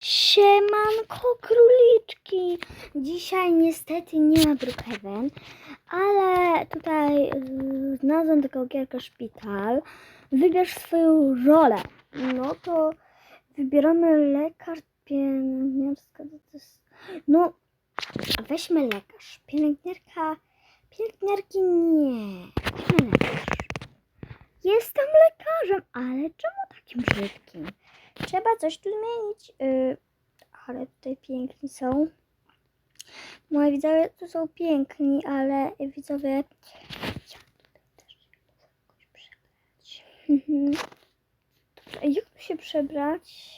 Siemanko króliczki! Dzisiaj niestety nie ma Brookhaven, ale tutaj y, znalazłam taką gierkę szpital. Wybierz swoją rolę. No to wybieramy lekarz, jest... No, weźmy lekarz. Pielęgniarka, pielęgniarki nie. Weźmy lekarz. Jestem lekarzem, ale czemu takim brzydkim? Trzeba coś tu zmienić. Yy, ale tutaj piękni są. Moi widzowie tu są piękni, ale widzowie. Dobrze, jak tu się przebrać?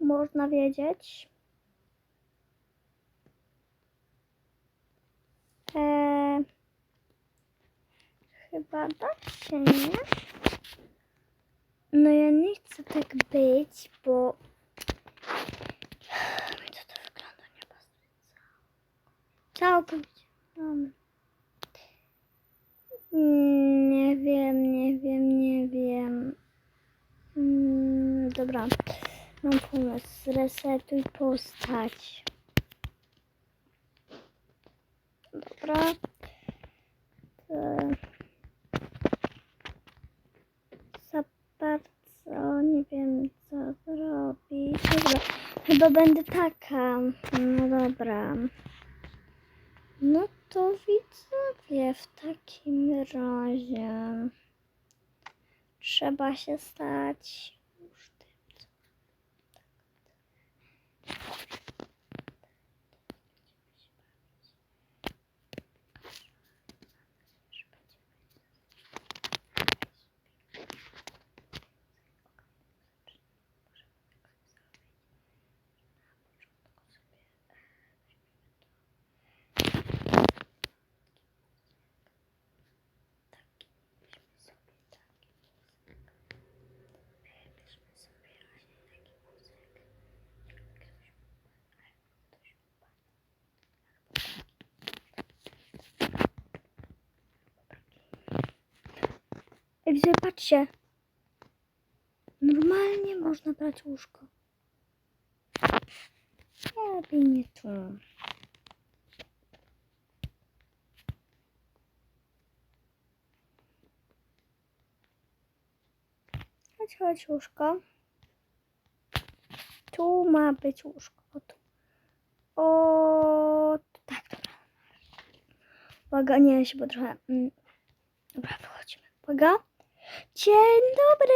Można wiedzieć. Eee, chyba tak się nie. No ja nie chcę tak być, bo mi to, wygląda nie. Całkowicie. Dobra. Mm, Nie wiem, nie wiem, nie wiem. Mm, Dobra, mam pomysł. Zresetuj postać. Dobra. To- za bardzo nie wiem co zrobić. Dobra, chyba będę taka. No dobra. No to widzowie, w takim razie trzeba się stać Widzowie, patrzcie. Normalnie można brać łóżko. Lepiej nie tu. Chodź, chodź łóżko. Tu ma być łóżko. O, tu. O, tak, dobra. Uwaga, nie, ja się bo trochę... Mm. Dobra, wychodzimy. Uwaga. Dzień dobry,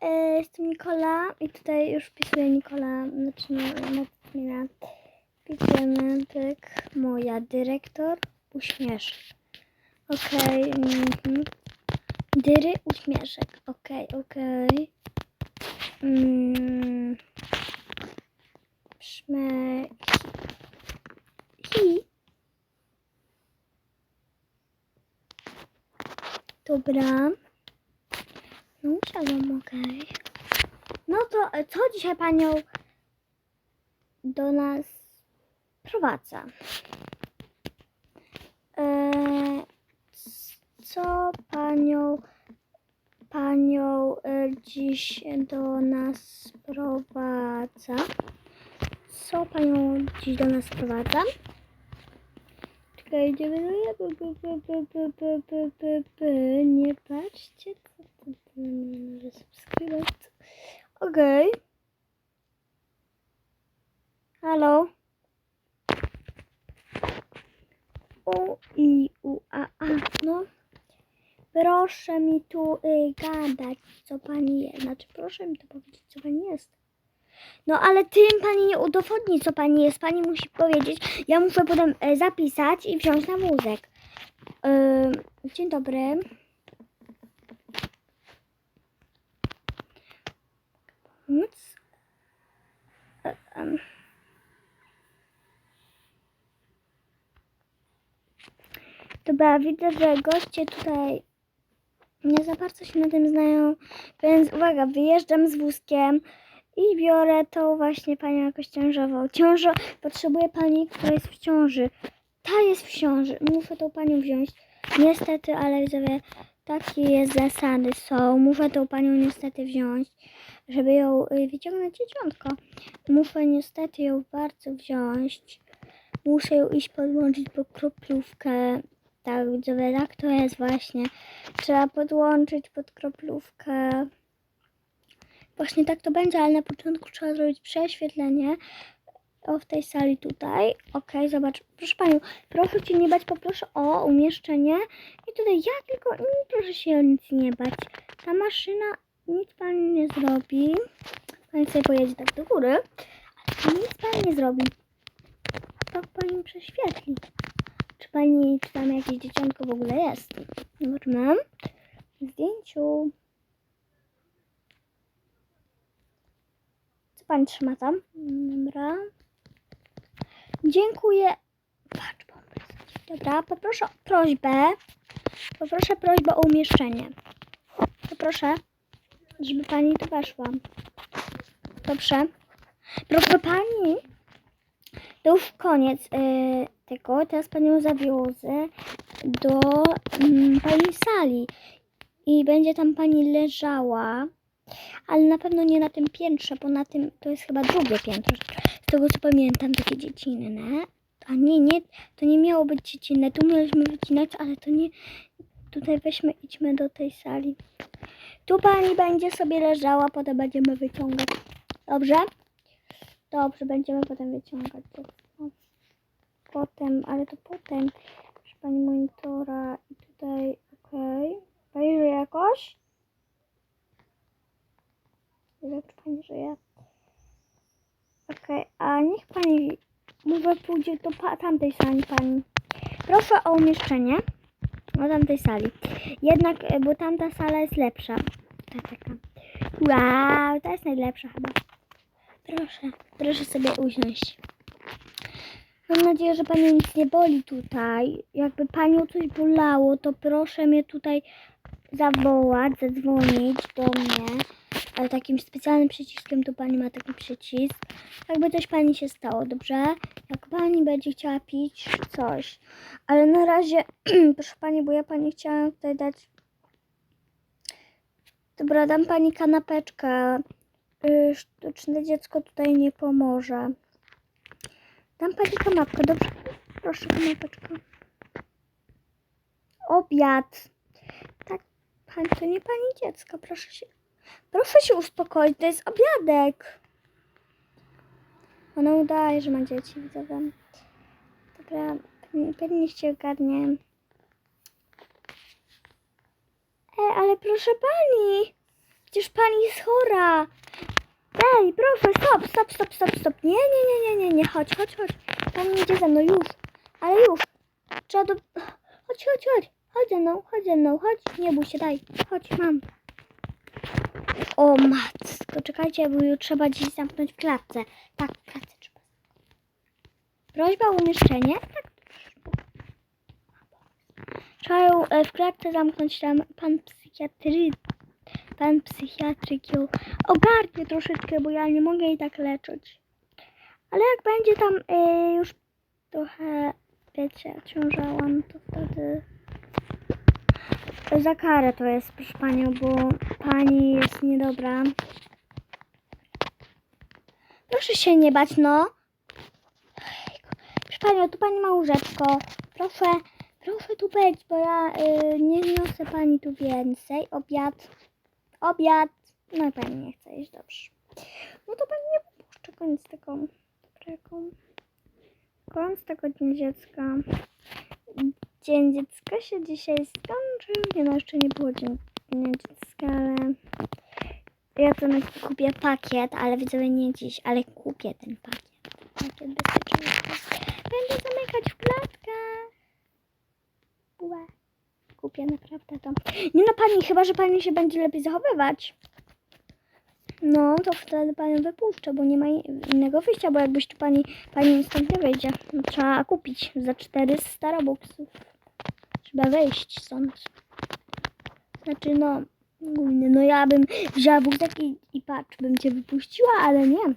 e, jestem Nikola i tutaj już wpisuję Nikola, znaczy no, Martyna. Wpisujemy pyk, moja dyrektor, uśmieszek. Okej, mhm. Dyry, uśmieszek. Okej, okej. Mm. Szmeki. Hi. Dobra. No usiadłam, okej. Okay. No to e, co dzisiaj panią do nas prowadza? Eee, co panią panią e, dziś do nas prowadza? Co panią dziś do nas prowadza? Czekaj, idziemy. Nie patrzcie, co subskrybować. Okej. Halo? U, i, u, a, a, no. Proszę mi tu y, gadać, co pani jest. Znaczy, proszę mi tu powiedzieć, co pani jest. No, ale tym pani nie udowodni, co pani jest. Pani musi powiedzieć. Ja muszę potem e, zapisać i wziąć na wózek. Ym, dzień dobry. Em. Dobra, widzę, że goście tutaj nie za bardzo się na tym znają, więc uwaga, wyjeżdżam z wózkiem i biorę tą właśnie panią jakoś ciążową. Ciążo, potrzebuję pani, która jest w ciąży. Ta jest w ciąży, muszę tą panią wziąć. Niestety, ale widzowie, takie zasady są. Muszę tą panią niestety wziąć, żeby ją y, wyciągnąć dzieciątko. Muszę niestety ją bardzo wziąć. Muszę ją iść podłączyć pod kroplówkę. Tak, widzowie, tak to jest właśnie. Trzeba podłączyć pod kroplówkę. Właśnie tak to będzie, ale na początku trzeba zrobić prześwietlenie. O, w tej sali tutaj. Okej, zobacz. Proszę Panią, proszę Cię nie bać, poproszę o umieszczenie. I tutaj ja tylko, mm, proszę się nic nie bać. Ta maszyna nic Pani nie zrobi. Pani sobie pojedzie tak do góry, ale nic Pani nie zrobi. To Pani prześwietli. Czy Pani, czy tam jakieś dzieciątko w ogóle jest? Zobaczmy. Zdjęciu. Co Pani trzyma tam? Dobra. Dziękuję. Patrz. Dobra, poproszę o prośbę. Poproszę prośbę o umieszczenie. Poproszę, żeby pani tu weszła. Dobrze. Proszę pani. To już koniec yy, tego. Teraz panią zawiozę do mm, pani sali. I będzie tam pani leżała. Ale na pewno nie na tym piętrze, bo na tym to jest chyba drugie piętro. Z tego co pamiętam, takie dziecinne. A nie, nie, to nie miało być dziecinne. Tu mieliśmy wycinać, ale to nie. Tutaj weźmy, idźmy do tej sali. Tu pani będzie sobie leżała, potem będziemy wyciągać. Dobrze? Dobrze, będziemy potem wyciągać. Potem, ale to potem. Proszę pani monitora i tutaj, okej. Pani żyje jakoś? Nie wiem, czy pani żyje. Okej, a niech pani może pójdzie do tamtej sali pani. Proszę o umieszczenie do tamtej sali. Jednak, e, bo tamta sala jest lepsza. Ta taka. Wow, ta jest najlepsza chyba. Proszę, proszę sobie usiąść. Mam nadzieję, że panią nic nie boli tutaj. Jakby panią coś bolało, to proszę mnie tutaj zawołać, zadzwonić do mnie. Ale takim specjalnym przyciskiem tu pani ma taki przycisk. Jakby coś pani się stało, dobrze? Jak pani będzie chciała pić coś. Ale na razie, proszę pani, bo ja pani chciałam tutaj dać. Dobra, dam pani kanapeczkę. Y, Sztuczne dziecko tutaj nie pomoże. Dam pani kanapkę, dobrze? Proszę, kanapeczkę. Obiad. Tak, pani, to nie pani dziecko, proszę się. Proszę się uspokoić, to jest obiadek. Ona udaje, że ma dzieci, widzowie. Dobra, pewnie- się ogarnie. Ej, ale proszę pani! Przecież pani jest chora! Ej, proszę, stop, stop, stop, stop, stop. Nie, nie, nie, nie, nie, nie, chodź, chodź, chodź. Pani idzie ze mną, już. Ale już. Trzeba do... Chodź, chodź, chodź. Chodź ze mną, chodź ze mną, chodź. Nie bój się, daj. Chodź, mam. O matko, czekajcie, bo ją trzeba gdzieś zamknąć w klatce. Tak, w klatce trzeba. Prośba o umieszczenie. Tak. Trzeba e, w klatce zamknąć tam. Pan psychiatry, pan psychiatryk ją ogarnie troszeczkę, bo ja nie mogę jej tak leczyć. Ale jak będzie tam e, już trochę, wiecie, ciążałam, to wtedy za karę to jest, proszę panią, bo pani jest niedobra. Proszę się nie bać, no. Proszę panią, tu pani ma łóżeczko. Proszę, proszę tu być, bo ja y, nie zniosę pani tu więcej. Obiad, obiad. No i pani nie chce jeść, dobrze. No to pani nie wypuszczę koniec tego, dobrego. Koniec tego dnia dziecka. Dzień dziecka się dzisiaj skończył. Nie no, jeszcze nie było dzień, dziecka, ale ja to kupię pakiet, ale widzowie nie dziś, ale kupię ten pakiet. Pakiet bezpieczeństwa. Będę zamykać w klatkach. Kupię naprawdę to. Nie no pani, chyba że pani się będzie lepiej zachowywać. No, to wtedy panią wypuszczę, bo nie ma innego wyjścia, bo jakbyś tu pani, pani stąd nie wyjdzie. No, trzeba kupić za 400 robuxów. Trzeba wejść stąd. Znaczy no, no ja bym wzięła wózek i, i patrz, bym cię wypuściła, ale nie.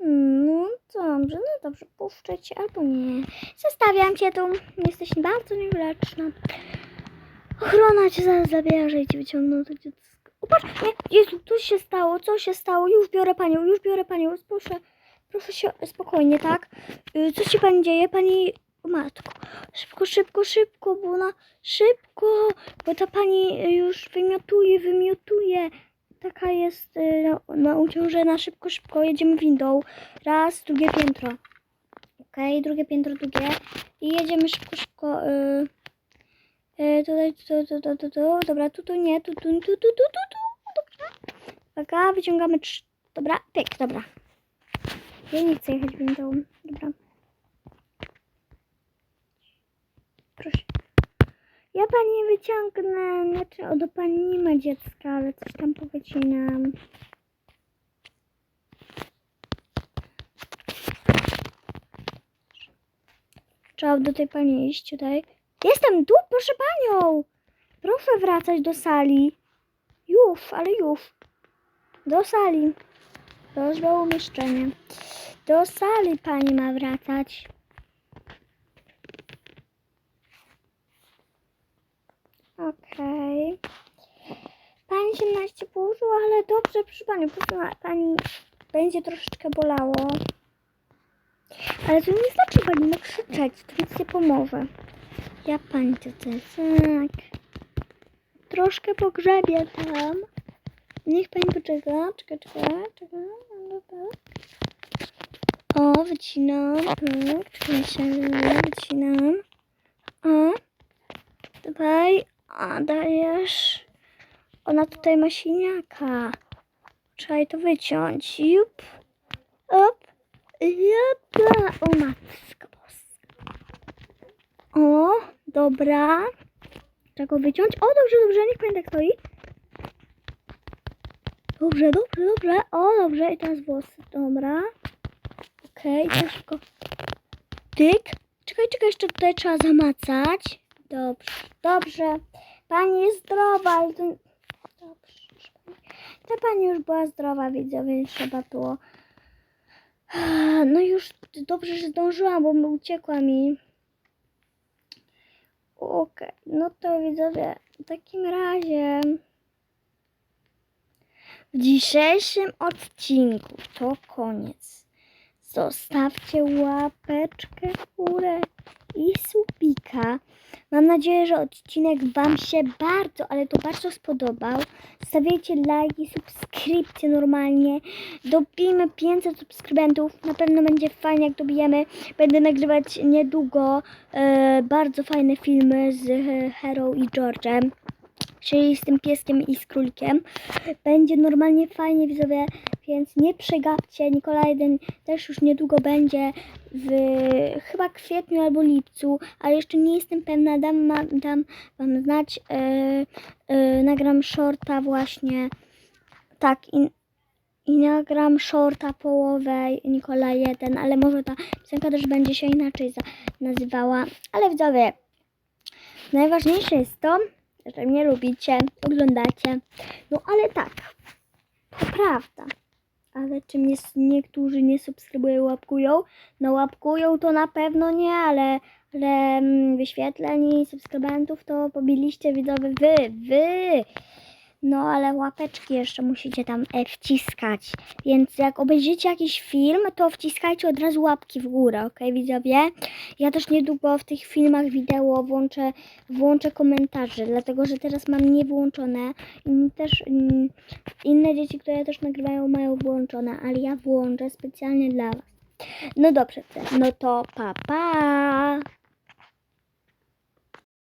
No dobrze, no dobrze, puszczę cię albo nie. Zostawiam cię tu. Jesteś bardzo niegrzeczna. Ochrona cię zaraz zabierze i ci wyciągną to dziecko. O, patrz, nie, Jezu, co się stało, co się stało? Już biorę panią, już biorę panią, proszę, proszę się spokojnie, tak? Y, Co się pani dzieje? Pani, o matko, szybko, szybko, szybko, bo ona, szybko, bo ta pani już wymiotuje, wymiotuje. Taka jest y, na, na szybko, szybko, jedziemy windą. Raz, drugie piętro. Okej, drugie piętro, drugie. I jedziemy szybko, szybko. Y, y, tutaj, tu, tu, tu, tu, tu. Dobra, tu, tu, nie, tu, tu, tu, tu, tu, tu, tu. Dobra. Uwaga, wyciągamy trz... Dobra, pyk, dobra. Ja nie chcę jechać windą. Dobra. Proszę. Ja pani wyciągnę. Znaczy, o, do pani nie ma dziecka, ale coś tam powycinam. Trzeba do tej pani iść tutaj. Jestem tu, proszę panią! Proszę wracać do sali. Już, ale już. Do sali. Prośba o umieszczenie. Do sali pani ma wracać. Okej. Pani się naście położyła, ale dobrze, proszę pani, proszę pani będzie troszeczkę bolało. Ale to nie znaczy pani ma krzyczeć, to nic nie pomoże. Ja też, tak. Troszkę pogrzebie tam. Niech pani poczeka, czeka, czeka, czeka. no tak. O, wycinam, tak, czekaj się, wycinam. O, dawaj, a dajesz. Ona tutaj ma siniaka. Trzeba jej to wyciąć. Jup. Op. Jup. O matko. O, dobra. Trzeba go wyciąć. O, dobrze, dobrze, niech pani tak stoi. Dobrze, dobrze, dobrze. O, dobrze. I teraz włosy. Dobra. Okej, okay, szybko. Tyk. Czekaj, czekaj, jeszcze tutaj trzeba zamacać. Dobrze, dobrze. Pani jest zdrowa, ale to... Dobrze. Ta pani już była zdrowa, widzowie, nie trzeba było. No już dobrze, że zdążyłam, bo uciekła mi. Okej, no to widzowie, w takim razie w dzisiejszym odcinku to koniec. Zostawcie łapeczkę w górę i subika. Mam nadzieję, że odcinek Wam się bardzo, ale to bardzo spodobał. Stawiajcie lajki, subskrypcje normalnie. Dobijmy 500 subskrybentów. Na pewno będzie fajnie, jak dobijemy. Będę nagrywać niedługo e, bardzo fajne filmy z Hero i George'em. Czyli z tym pieskiem i z królikiem. Będzie normalnie fajnie, widzowie, więc nie przegapcie. Nikola 1 też już niedługo będzie w chyba kwietniu albo lipcu, a jeszcze nie jestem pewna, dam, dam wam znać. e, e, nagram shorta właśnie. Tak, i, i nagram shorta połowę Nikola 1, ale może ta piosenka też będzie się inaczej nazywała. Ale widzowie, najważniejsze jest to, że mnie lubicie, oglądacie. No ale tak, to prawda. Ale czy mnie niektórzy nie subskrybują, łapkują? No łapkują to na pewno nie, ale, ale mm, wyświetleń i subskrybentów to pobiliście widzowie wy, wy. No ale łapeczki jeszcze musicie tam e, wciskać. Więc jak obejrzycie jakiś film, to wciskajcie od razu łapki w górę, ok widzowie? Ja też niedługo w tych filmach wideo włączę, włączę komentarze, dlatego że teraz mam niewłączone. I też mm, inne dzieci, które też nagrywają, mają włączone, ale ja włączę specjalnie dla Was. No dobrze, no to pa pa!